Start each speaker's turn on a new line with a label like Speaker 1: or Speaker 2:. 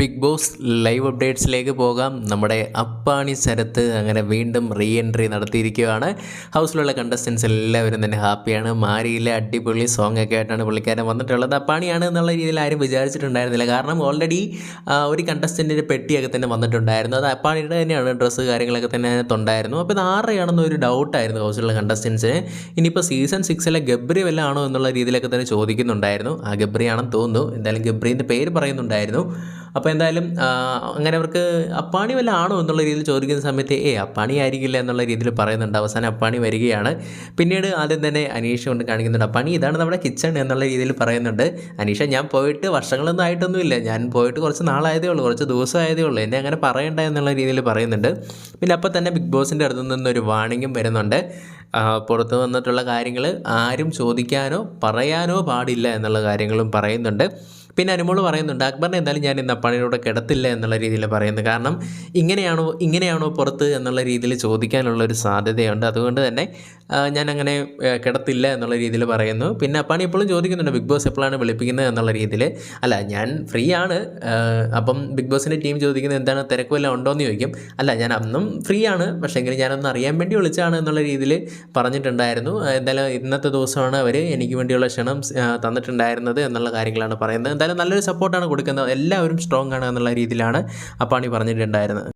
Speaker 1: Big boss live അപ്ഡേറ്റ്സിലേക്ക് പോകാം. നമ്മുടെ അപ്പാണി ശരത്ത് അങ്ങനെ വീണ്ടും റീ എൻട്രി നടത്തിയിരിക്കുകയാണ്. ഹൗസിലുള്ള കണ്ടസ്റ്റൻസ് എല്ലാവരും തന്നെ ഹാപ്പിയാണ് മാരിയിലെ അടിപൊളി സോങ് ഒക്കെ ആയിട്ടാണ് പുള്ളിക്കാരൻ വന്നിട്ടുള്ളത്. അപ്പാണിയാണ് എന്നുള്ള രീതിയിൽ ആരും വിചാരിച്ചിട്ടുണ്ടായിരുന്നില്ല. കാരണം ഓൾറെഡി ഒരു കണ്ടസ്റ്റന്റിന്റെ പെട്ടിയൊക്കെ തന്നെ വന്നിട്ടുണ്ടായിരുന്നു. അത് അപ്പാണിയുടെ തന്നെയാണ്. ഡ്രസ്സ് കാര്യങ്ങളൊക്കെ തന്നെ അതിനകത്തുണ്ടായിരുന്നു അപ്പോൾ ഇത് ആരുടെയാണെന്ന് ഒരു ഡൗട്ടായിരുന്നു ഹൗസിലുള്ള കണ്ടസ്റ്റൻസിന് ഇനിയിപ്പോൾ സീസൺ സിക്സിലെ ഗബ്രി വല്ല ആണോ എന്നുള്ള രീതിയിലൊക്കെ തന്നെ ചോദിക്കുന്നുണ്ടായിരുന്നു. ആ ഗബ്രിയാണെന്ന് തോന്നുന്നു. എന്തായാലും ഗബ്രീന്റെ പേര് പറയുന്നുണ്ടായിരുന്നു. അപ്പോൾ എന്തായാലും അങ്ങനെ അവർക്ക് അപ്പാണി വല്ല ആണോ എന്നുള്ള രീതിയിൽ ചോദിക്കുന്ന സമയത്ത് ഏ അപ്പാണി ആയിരിക്കില്ല എന്നുള്ള രീതിയിൽ പറയുന്നുണ്ട്. അവസാനം അപ്പാണി വരികയാണ്. പിന്നീട് ആദ്യം തന്നെ അനീഷ കൊണ്ട് കാണിക്കുന്നുണ്ട് അപ്പാണി ഇതാണ് നമ്മുടെ കിച്ചൺ എന്നുള്ള രീതിയിൽ പറയുന്നുണ്ട്. അനീഷ ഞാൻ പോയിട്ട് വർഷങ്ങളൊന്നും ആയിട്ടൊന്നുമില്ല. ഞാൻ പോയിട്ട് കുറച്ച് നാളായതേ ഉള്ളൂ കുറച്ച് ദിവസമായതേ ഉള്ളൂ. എന്നെ അങ്ങനെ പറയണ്ട എന്നുള്ള രീതിയിൽ പറയുന്നുണ്ട്. പിന്നെ അപ്പോൾ തന്നെ ബിഗ് ബോസിന്റെ അടുത്ത് നിന്നൊരു വാണിംഗും വരുന്നുണ്ട്. പുറത്ത് വന്നിട്ടുള്ള കാര്യങ്ങൾ ആരും ചോദിക്കാനോ പറയാനോ പാടില്ല എന്നുള്ള കാര്യങ്ങളും പറയുന്നുണ്ട്. പിന്നെ അനുമോൾ പറയുന്നുണ്ട് അക്ബറിനെ എന്തായാലും ഞാൻ ഇന്ന് അപ്പാണിയുടെ കിടത്തില്ല എന്നുള്ള രീതിയിൽ പറയുന്നു. കാരണം ഇങ്ങനെയാണോ ഇങ്ങനെയാണോ പുറത്ത് എന്നുള്ള രീതിയിൽ ചോദിക്കാനുള്ള ഒരു സാധ്യതയുണ്ട്. അതുകൊണ്ട് തന്നെ ഞാൻ അങ്ങനെ കിടത്തില്ല എന്നുള്ള രീതിയിൽ പറയുന്നു. പിന്നെ അപ്പാണി എപ്പോഴും ചോദിക്കുന്നുണ്ട് ബിഗ് ബോസ് എപ്പോഴാണ് വിളിപ്പിക്കുന്നത് എന്നുള്ള രീതിയിൽ? അല്ല ഞാൻ ഫ്രീ ആണ്. അപ്പം ബിഗ് ബോസിന്റെ ടീം ചോദിക്കുന്നത് എന്താണ് തിരക്ക് വല്ലതും ഉണ്ടോ? എന്ന് ചോദിക്കും. അല്ല ഞാൻ അന്നും ഫ്രീ ആണ്. പക്ഷേ എങ്കിൽ ഞാനൊന്ന് അറിയാൻ വേണ്ടി വിളിച്ചാണ് എന്നുള്ള രീതിയിൽ പറഞ്ഞിട്ടുണ്ടായിരുന്നു. എന്തായാലും ഇന്നത്തെ ദിവസമാണ് അവർ എനിക്ക് വേണ്ടിയുള്ള ക്ഷണം തന്നിട്ടുണ്ടായിരുന്നത് എന്നുള്ള കാര്യങ്ങളാണ് പറയുന്നത്. എന്തായാലും നല്ലൊരു സപ്പോർട്ടാണ് കൊടുക്കുന്നത്. എല്ലാവരും സ്ട്രോങ് ആണ് എന്നുള്ള രീതിയിലാണ് അപ്പാണി പറഞ്ഞിട്ടുണ്ടായിരുന്നത്.